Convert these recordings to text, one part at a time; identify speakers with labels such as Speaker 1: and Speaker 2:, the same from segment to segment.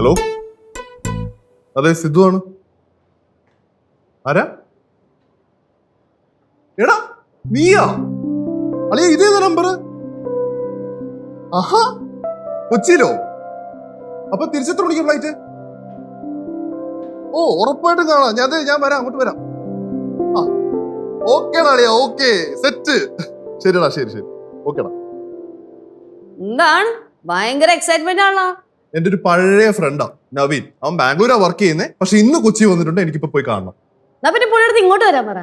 Speaker 1: Hello അതെ സിദ്ധു ആണ്. ആരാ? എടാ നീയാ? അളിയ ഇതേതാ നമ്പർ ആഹാ കൊച്ചിയിലോ? അപ്പൊ തിരിച്ചെത്ര മണിക്ക് ഫ്ലൈറ്റ് ഓ ഉറപ്പായിട്ടും കാണാം. ഞാൻ ഞാൻ വരാം അങ്ങോട്ട് വരാം. ആ ഓക്കെ അളിയ ഓക്കെ സെറ്റ് ശരിടാ ശരി ശരി. ഓക്കേടാ
Speaker 2: എന്താണ്? ഭയങ്കര എക്സൈറ്റ്മെന്റ് ആണല്ലോ.
Speaker 1: എന്റെ ഒരു പഴയ ഫ്രണ്ടാ നവീൻ. അവൻ ബാംഗ്ലൂരാ വർക്ക് ചെയ്യുന്നത് പക്ഷെ ഇന്ന് കൊച്ചി വന്നിട്ടുണ്ട് എനിക്കിപ്പോ പോയി കാണണം.
Speaker 2: പിന്നെ ഇങ്ങോട്ട് വരാൻ പറ.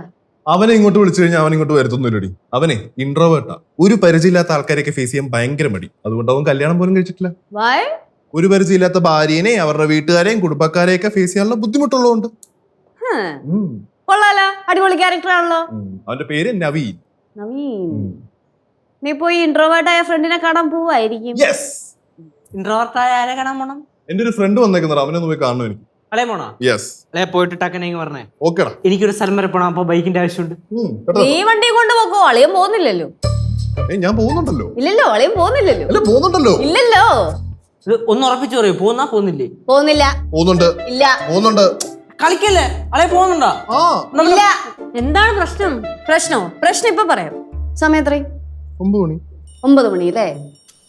Speaker 1: അവനെ ഇങ്ങോട്ട് വിളിച്ചു കഴിഞ്ഞാൽ അവൻ ഇങ്ങോട്ട് വരുത്തൊന്നുമില്ലടി. അവനെ ഇൻട്രോവേർട്ടാ ഒരു പരിചയമില്ലാത്ത ആൾക്കാരെയൊക്കെ ഫേസ് ചെയ്യാൻ ഭയങ്കര മടി. അതുകൊണ്ട് അവൻ കല്യാണം പോലും കഴിച്ചിട്ടില്ല. ഒരു പരിചയമില്ലാത്ത ഭാര്യനെ അവരുടെ വീട്ടുകാരെയും കുടുംബക്കാരെയൊക്കെ ഫേസ് ചെയ്യാനുള്ള ബുദ്ധിമുട്ടുള്ളതുകൊണ്ട്.
Speaker 2: കൊള്ളാലോ. അടിപൊളി ക്യാരക്ടർ ആണല്ലോ.
Speaker 1: അവന്റെ പേര് നവീൻ.
Speaker 2: നവീൻ. നീ പോയി ഇൻട്രോവേർട്ടായ ആയ ഫ്രണ്ടിനെ കാണാൻ പോവായിരിക്കും.
Speaker 3: ഇൻട്രോവർട്ടായ ആരെ കാണാൻ പോണം?
Speaker 1: എന്റെ ഒരു ഫ്രണ്ട് വന്നേക്കുന്നു അവനെ ഒന്ന് പോയി കാണണം എനിക്ക്.
Speaker 3: അളേ പോണോ
Speaker 1: യെസ്
Speaker 3: അളേ പോയിട്ട് ടക്കനെങ്കിൽ പറഞ്ഞേ.
Speaker 1: ഓക്കേടാ.
Speaker 3: എനിക്കൊരു സ്ഥലം വരെ പോണം അപ്പൊ ബൈക്കിന്റെ ആവശ്യമുണ്ട്.
Speaker 2: നീ വണ്ടി കൊണ്ട് പോക്കോ അളിയൻ പോകുന്നില്ലല്ലോ.
Speaker 1: ഞാൻ പോകുന്നുണ്ടല്ലോ.
Speaker 2: ഇല്ലല്ലോ അളിയൻ പോകുന്നില്ലല്ലോ.
Speaker 1: അല്ല പോകുന്നുണ്ടല്ലോ.
Speaker 2: ഇല്ലല്ലോ.
Speaker 3: ഒന്ന് ഉറപ്പിച്ചു പറയൂ പോന്നാ പോന്നില്ലേ
Speaker 2: പോകുന്നില്ല.
Speaker 1: പോകുന്നുണ്ട്.
Speaker 2: ഇല്ല.
Speaker 1: പോകുന്നുണ്ട്.
Speaker 3: കളിക്കല്ലേ? അളേ പോകുന്നുണ്ടോ?
Speaker 1: ആ.
Speaker 2: ഇല്ല. എന്താണ് പ്രശ്നം? പ്രശ്നോ പ്രശ്നം ഇപ്പൊ പറയാം. സമയം എത്രയും
Speaker 1: ഒമ്പത് മണി.
Speaker 2: ഒമ്പത് മണി അല്ലേ?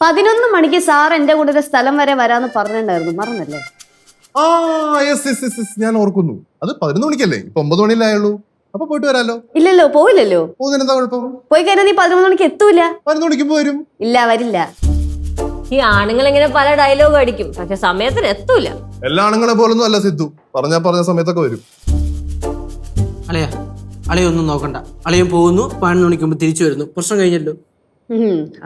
Speaker 2: പതിനൊന്ന് മണിക്ക് സാർ എന്റെ കൂടെ ഒരു സ്ഥലം വരെ വരാന്ന് പറഞ്ഞിട്ടുണ്ടായിരുന്നു. മറന്നല്ലേ?
Speaker 1: ആ യെസ് യെസ് യെസ് യെസ് ഞാൻ ഓർക്കുന്നു. അത് പതിനൊന്ന് മണിക്കല്ലേ? ഇപ്പൊ ഒമ്പത് മണിയല്ലേ ആയുള്ളൂ അപ്പൊ പോയിട്ട് വരാലോ?
Speaker 2: ഇല്ലല്ലോ പോവില്ലല്ലോ.
Speaker 1: പോകുന്നതിന് കുഴപ്പം?
Speaker 2: പോയി കഴിഞ്ഞാൽ നീ പതിനൊന്ന് മണിക്ക് എത്തൂല.
Speaker 1: പതിനൊന്ന് മണിക്ക് പോരും
Speaker 2: ഇല്ല വരില്ല.
Speaker 4: ഈ ആണുങ്ങൾ ഇങ്ങനെ പല ഡയലോഗ് അടിക്കും. പക്ഷെ സമയത്തിന് എത്തൂല.
Speaker 1: എല്ലാ ആണുങ്ങളെ പോലൊന്നും അല്ല സിദ്ധു. പറഞ്ഞ പറഞ്ഞ സമയത്തൊക്കെ വരും.
Speaker 3: അളയ അളയൊന്നും നോക്കണ്ട. അളിയും പോകുന്നു പതിനൊന്ന് മണിക്കുമ്പോ തിരിച്ചു വരുന്നു. പ്രശ്നം കഴിഞ്ഞല്ലോ.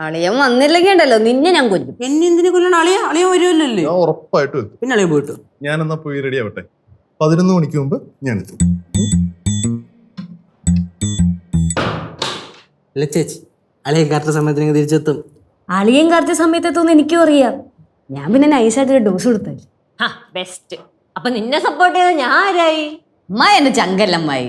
Speaker 2: അളിയൻ വന്നില്ലെങ്കിൽ ഉണ്ടല്ലോ. നിന്നെ ഞാൻ കൊല്ലും.
Speaker 3: എന്നെ എന്തിനു കൊല്ലണം? അളിയ അളിയ വരുമല്ലേ
Speaker 1: ഞാൻ ഉറപ്പായിട്ടും എത്തും.
Speaker 3: പിന്നെ അളിയ പോയിട്ട്
Speaker 1: ഞാൻ എന്നാ പോയി റെഡി ആവട്ടെ? പതിനൊന്ന് മണിക്ക് മുമ്പ് ഞാൻ എത്തും.
Speaker 3: അല്ല ചേച്ചി അളിയൻ കറക്റ്റ് സമയത്തിന് തിരിച്ചെത്തും.
Speaker 2: അളിയൻ കറക്റ്റ് സമയത്ത് എത്തുമെന്ന് എനിക്കും അറിയാം. ഞാൻ പിന്നെ നൈസായിട്ട് ഒരു ഡോസ് കൊടുത്തല്ലേ
Speaker 4: ബെസ്റ്റ് അപ്പൊ നിന്നെ സപ്പോർട്ട് ചെയ്ത ഞാൻ ആരായി?
Speaker 2: അമ്മ എന്റെ ചങ്കല്ലമ്മായി.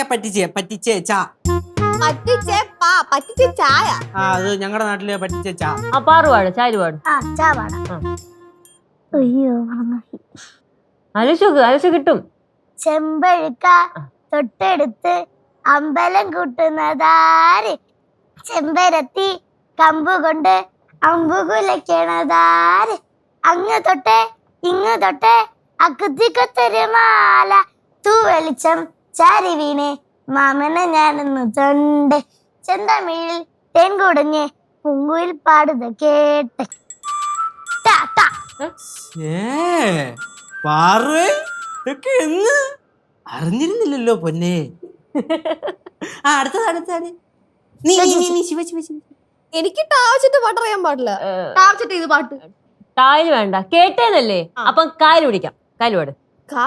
Speaker 3: കാക്കയെ പറ്റിച്ചേ പറ്റിച്ചേ ചാ.
Speaker 5: പറ്റിച്ചേ പാ പറ്റിച്ചേ ചായ.
Speaker 3: ആ അത് ഞങ്ങളുടെ നാട്ടിലെ പറ്റിച്ചേ ചാ.
Speaker 4: ആ പാറുപാട് ചാരുപാട്
Speaker 5: ആ ചാ പാടാം. അയ്യോ
Speaker 4: ആലോചിച്ച് കിട്ടും.
Speaker 5: ചെമ്പഴുക്ക തൊട്ടടുത്ത് അമ്പലം കൂട്ടുന്നതാര്? ചെമ്പരത്തി കമ്പ് കൊണ്ട് അമ്പു കുലയ്ക്കണതാര് അങ്ങ് തൊട്ടേ ഇങ്ങ് തൊട്ടേ അക്കുത്തിക്കൊത്തൊരു മാല തൂ വെളിച്ചം ചാരി വീണേ. മാമനെ ഞാനെന്ന് തൊണ്ട് ചെന്തമിഴിൽ തേൻ കുടഞ്ഞ് പൂങ്കുയിൽ പാടുത കേട്ട്.
Speaker 3: ഇതൊക്കെ എന്ന്? അറിഞ്ഞിരുന്നില്ലല്ലോ പൊന്നെ. ആ അടുത്തത് അടുത്താണ് നീ നീ, നീ, നീ ശിവ ശിവ ശിവ
Speaker 6: എനിക്ക് ടാവച്ചിട്ട് പാട്ട് അറിയാൻ പാടില്ല. ടാവച്ചിട്ട് ഇത് പാട്ട്.
Speaker 4: കാൽ വേണ്ട. കേട്ടേന്നല്ലേ? അപ്പം കാൽ പിടിക്കാം. കാൽ പാട്.
Speaker 6: കാ.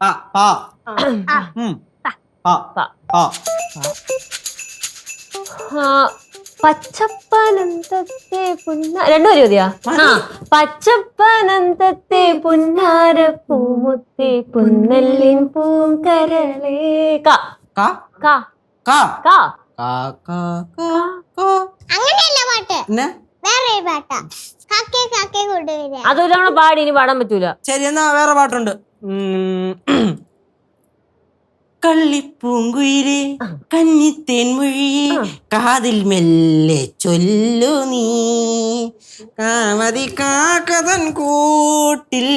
Speaker 3: ആ പാ. ഉം. പാ.
Speaker 4: പാ.
Speaker 3: പാ.
Speaker 4: പച്ചപ്പനന്തത്തെ പുന്ന മതിയാ? പച്ചപ്പനന്തത്തെ പുന്നാര പൂമുത്തെ പുന്നല്ലിൻ പൂങ്കരളേ. കാ.
Speaker 3: കാ?
Speaker 4: കാ.
Speaker 3: കാ.
Speaker 4: കാ.
Speaker 3: കാ. കാ കാ കാ
Speaker 5: അങ്ങനെയല്ല പാട്ട്.
Speaker 3: പിന്നെ?
Speaker 5: വേറെ ഒരു പാട്ടാ. കാക്കേ കാക്കേ കൊണ്ടുവരാ
Speaker 4: അതൊരു തവണ പാടി ഇനി പാടാൻ പറ്റൂല.
Speaker 3: ശരി എന്നാ വേറെ പാട്ടുണ്ട്. ഉം. കള്ളിപ്പൂങ്കുയിലെ കന്നിത്തേൻമൊഴിയെ കാതിൽ മെല്ലെ ചൊല്ലു നീ. കാമതി കാക്കതൻ കൂട്ടിൽ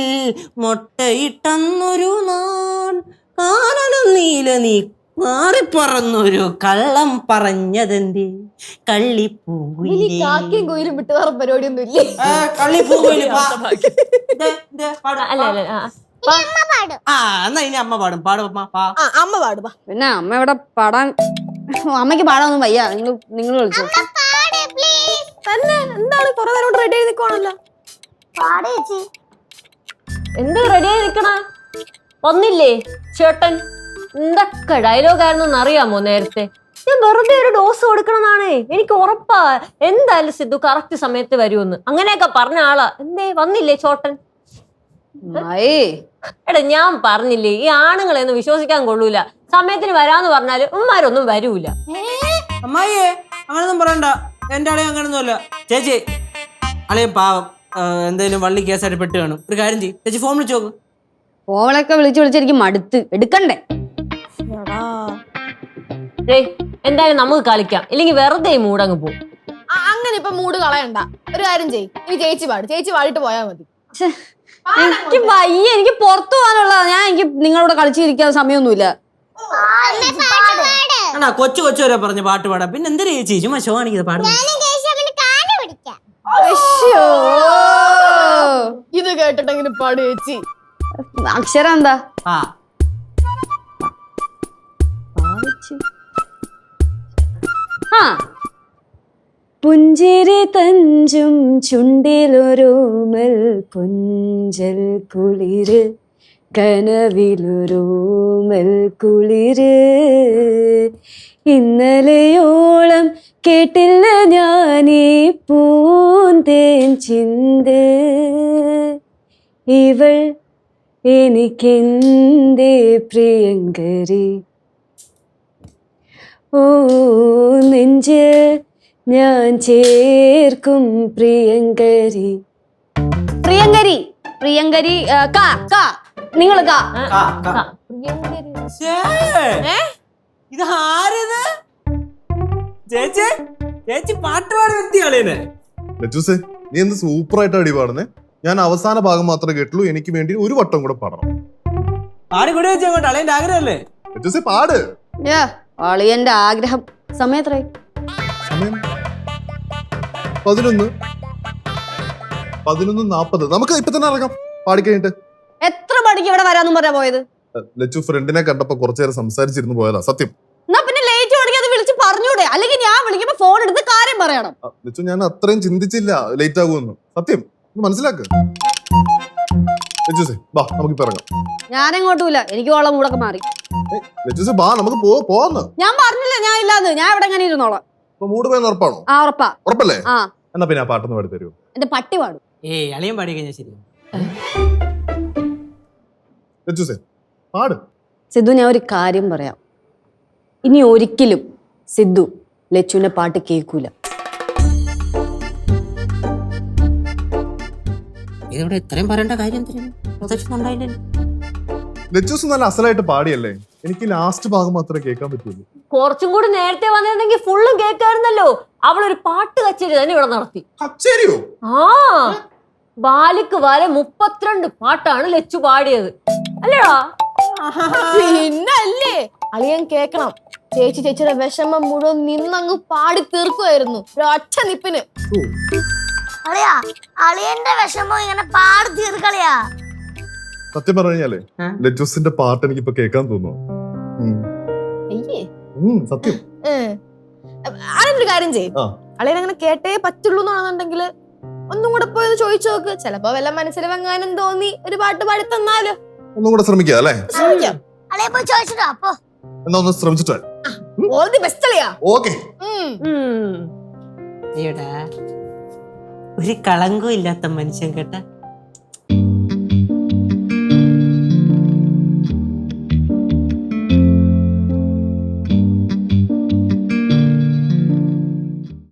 Speaker 3: മൊട്ടയിട്ടന്നൊരു നാൾ കാനനം നീല നീ മാറിപ്പറന്നൊരു കള്ളം പറഞ്ഞതെന്തി? കള്ളിപ്പൂങ്കുയിലെ
Speaker 6: കാക്കയും കോയിലും വിട്ട് വേറെ പരിപാടിയൊന്നും ഇല്ലേ
Speaker 3: ആ, ദേ, ദേ, പാട്,
Speaker 4: അല്ല അല്ല
Speaker 5: പാടും.
Speaker 3: ആ എന്നാ ഇനി അമ്മ പാടും. പാടും അമ്മ പാ.
Speaker 6: ആ അമ്മ
Speaker 2: പിന്നെ അമ്മ ഇവിടെ പാടാൻ അമ്മയ്ക്ക് പാടാനൊന്നും വയ്യ. നിങ്ങൾ നിങ്ങൾ വിളിച്ചു
Speaker 5: പാട് പ്ലീസ്
Speaker 6: തന്നെ എന്താണ്? കുറെ നേരം റെഡി ആയി നിൽക്കുവാണല്ലോ
Speaker 5: പാട് ചേച്ചി.
Speaker 4: എന്ത് റെഡിയായി നിക്കണ? ഒന്നില്ലേ ചേട്ടൻ? എന്തൊക്കെ ഡയലോഗായിരുന്നു അറിയാമോ നേരത്തെ? ഞാൻ വെറുതെ ഒരു ഡോസ് കൊടുക്കണമെന്നാണ്. എനിക്ക് ഉറപ്പാ. എന്തായാലും സിദ്ധു കറക്റ്റ് സമയത്ത് വരുമെന്ന്. അങ്ങനെയൊക്കെ പറഞ്ഞ ആളാ. എന്തേ വന്നില്ലേ ചോട്ടൻ? എടാ ഞാൻ പറഞ്ഞില്ലേ ഈ ആണുങ്ങളെ ഒന്നും വിശ്വസിക്കാൻ കൊള്ളൂല. സമയത്തിന് വരാന്ന് പറഞ്ഞാൽ ഉമ്മാരൊന്നും വരൂല.
Speaker 3: അമ്മായിയെ അങ്ങനൊന്നും പറയണ്ട. എന്റെ ആളെ അങ്ങനൊന്നുമല്ല. ചേച്ചി അളിയും പാവം. എന്തേലും വള്ളി കേസായിട്ട് പെട്ട് കാണും. ഒരു കാര്യം ചെയ്യും. ചേച്ചി ഫോൺ വിളിച്ചു നോക്ക്.
Speaker 2: ഫോളൊക്കെ വിളിച്ച് വിളിച്ചെനിക്ക് മടുത്ത്. എടുക്കണ്ടേ.
Speaker 4: ഏയ് എന്തായാലും നമുക്ക് കളിക്കാം. ഇല്ലെങ്കിൽ വെറുതെ ഈ മൂടങ്ങ് പോകും
Speaker 6: അങ്ങനെ ഇപ്പൊ മൂട് കളയണ്ട. ഒരു കാര്യം ചെയ്യ്. ഇനി ചേച്ചി പാട്. ചേച്ചി പാടിട്ട് പോയാ മതി.
Speaker 2: എനിക്ക് വയ്യ എനിക്ക് പുറത്തു പോകാനുള്ളതാ. ഞാൻ എനിക്ക് നിങ്ങളോട് കളിച്ചിരിക്കാൻ സമയമൊന്നുമില്ല.
Speaker 3: ആണാ കൊച്ചു കൊച്ചു വരെ പറഞ്ഞു പാട്ട് പാടാം. പിന്നെ എന്തിനാ ചേച്ചി ചുമ്മാ ഷോ ആണെങ്കിൽ പാടുന്നു.
Speaker 6: ഇത് കേട്ടിട്ടെങ്കിലും പാട് ചേച്ചി.
Speaker 2: അക്ഷരം എന്താ?
Speaker 3: ആ.
Speaker 2: ആ. പുഞ്ചിരി തഞ്ചും ചുണ്ടിലൊരു ചുണ്ടിലൊരോമൽ പുഞ്ചൽ കുളിര് കനവിലൊരോമൽ കുളിര്. ഇന്നലെയോളം കേട്ടില്ല ഞാനീ പൂന്തേൻ ചിന്ത്. ഇവൾ എനിക്കെന്തേ പ്രിയങ്കരി? ഓ നെഞ്ച് ഞാൻ ചേർക്കും പ്രിയങ്കരി. പ്രിയങ്കരി. പ്രിയങ്കരി ആ, കാ കാ. നിങ്ങൾ കാ.
Speaker 3: ശ്ശേ, ഇത് ആരത്? ചേച്ചി ചേച്ചി പാട്ട് പാടി വ്യക്തി കളിയനെ
Speaker 1: ലജൂസേ നീ എന്ത് സൂപ്പർ ആയിട്ട് അടി പാടുന്നേ? ഞാൻ അവസാന ഭാഗം മാത്രമേ കേട്ടുള്ളൂ എനിക്ക് വേണ്ടി ഒരു വട്ടം കൂടെ പാടണം.
Speaker 3: പാടി കൂടി വെച്ചാൽ അളിയന്റെ ആഗ്രഹമല്ലേ?
Speaker 1: ലജൂസേ പാട്.
Speaker 2: യാ, അളിയന്റെ ആഗ്രഹം. സമയത്രേ
Speaker 1: സമയം? പതിനൊന്ന്. പതിനൊന്ന് നാപ്പത്. നമുക്ക് ഇപ്പൊ തന്നെ ഇറങ്ങാം. പാടിക്കഴിഞ്ഞിട്ട്
Speaker 2: എത്ര മണിക്ക് ഇവിടെ വരാന്നും പറയാൻ പോയത്?
Speaker 1: ലച്ചു ഫ്രണ്ടിനെ കണ്ടപ്പോ കുറച്ചു നേരം സംസാരിച്ചിരുന്നു പോയതാ സത്യം.
Speaker 2: എന്നാ പിന്നെ ലേറ്റ് മണിക്ക് അത് വിളിച്ച് പറഞ്ഞൂടെ? അല്ലെങ്കിൽ ഞാൻ വിളിക്കുമ്പോ ഫോൺ എടുത്ത് കാര്യം പറയണം.
Speaker 1: ലച്ചു ഞാൻ അത്രയും ചിന്തിച്ചില്ല ലേറ്റ് ആകുമെന്ന്. സത്യം. മനസ്സിലാക്ക്. ലച്ചുസേ ബാ നമുക്ക് ഇപ്പൊ ഇറങ്ങാം.
Speaker 2: ഞാൻ എങ്ങോട്ടുമില്ല എനിക്ക് ഓളം മൂടൊക്കെ മാറി.
Speaker 1: ലച്ചുസേ ബാ നമുക്ക് പോ പോവാന്ന്.
Speaker 2: ഞാൻ പറഞ്ഞില്ല ഞാൻ ഇല്ലാന്ന് ഞാൻ ഇവിടെ എങ്ങനെ ഇരുന്നോളാം.
Speaker 1: മൂട് പോയെന്ന് ഉറപ്പാണോ?
Speaker 2: ആ ഉറപ്പാ.
Speaker 1: ഉറപ്പല്ലേ?
Speaker 2: ആ.
Speaker 1: എന്നാ പിന്നെ ആ പാട്ടൊന്ന് പാടി തരുമോ
Speaker 2: എന്റെ പട്ടി പാടും.
Speaker 3: ഏ അളിയൻ പാടി കഴിഞ്ഞാൽ ശരി
Speaker 1: ലജൂസേ പാട്.
Speaker 2: സിദ്ധു ഞാൻ ഒരു കാര്യം പറയാം. ഇനി ഒരിക്കലും സിദ്ധു ലച്ചുവിന്റെ പാട്ട് കേൾക്കൂല.
Speaker 3: ഇതിവിടെ ഇത്രയും പറയേണ്ട കാര്യം
Speaker 1: ലച്ചുസ് നല്ല അസലായിട്ട് പാടിയല്ലേ? എനിക്ക് ലാസ്റ്റ് ഭാഗം മാത്രമേ കേൾക്കാൻ പറ്റുള്ളൂ.
Speaker 4: കുറച്ചും കൂടി നേരത്തെ വന്നിരുന്നെങ്കിൽ ഫുള്ളും കേൾക്കായിരുന്നല്ലോ അവളൊരു പാട്ട് കച്ചേരി തന്നെ ഇവിടെ നടത്തി.
Speaker 1: കച്ചേരിയോ?
Speaker 4: ആ. ബാലിക്ക് വരെ മുപ്പത്തിരണ്ട് പാട്ടാണ് ലച്ചു പാടിയത്. അല്ലേടാ.
Speaker 6: പിന്നല്ലേ? അളിയൻ കേക്കണം. ചേച്ചി ചേച്ചിയുടെ വിഷമം മുഴുവൻ നിന്നങ്ങ് പാടി തീർക്കുമായിരുന്നു ഒരു ഒറ്റ നിപ്പിന്
Speaker 5: അളിയാ അളിയന്റെ വിഷമം ഇങ്ങനെ പാടി തീർക്കളിയാ.
Speaker 1: സത്യം പറഞ്ഞു കഴിഞ്ഞാലേ? ലജൂസിന്റെ പാട്ട് എനിക്ക് ഇപ്പൊ കേൾക്കാൻ തോന്നുന്നു. സത്യം.
Speaker 6: ആരെങ്കിലും കാര്യം ചെയ്യും. അളിയൻ അങ്ങനെ കേട്ടേ പറ്റുള്ളൂ എന്നാണെന്നുണ്ടെങ്കിൽ ഒന്നും കൂടെ പോയി ഒന്ന് ചോദിച്ചു നോക്ക്. ചിലപ്പോ വല്ല മനസ്സിൽ വെങ്ങാനും തോന്നി ഒരു പാട്ട് പാടി തന്നാലോ.
Speaker 1: ഒന്നും കൂടെ ശ്രമിക്കാം അല്ലേ?
Speaker 6: ശ്രമിക്കാം.
Speaker 5: അളിയ പോയി ചോദിച്ചിട്ടോ അപ്പൊ
Speaker 1: എന്നാ ഒന്ന് ശ്രമിച്ചിട്ട്
Speaker 6: ഓൾ ദി ബെസ്റ്റ് അളിയാ.
Speaker 1: ഓക്കെ.
Speaker 3: ഒരു കളങ്കവും ഇല്ലാത്ത മനുഷ്യൻ കേട്ട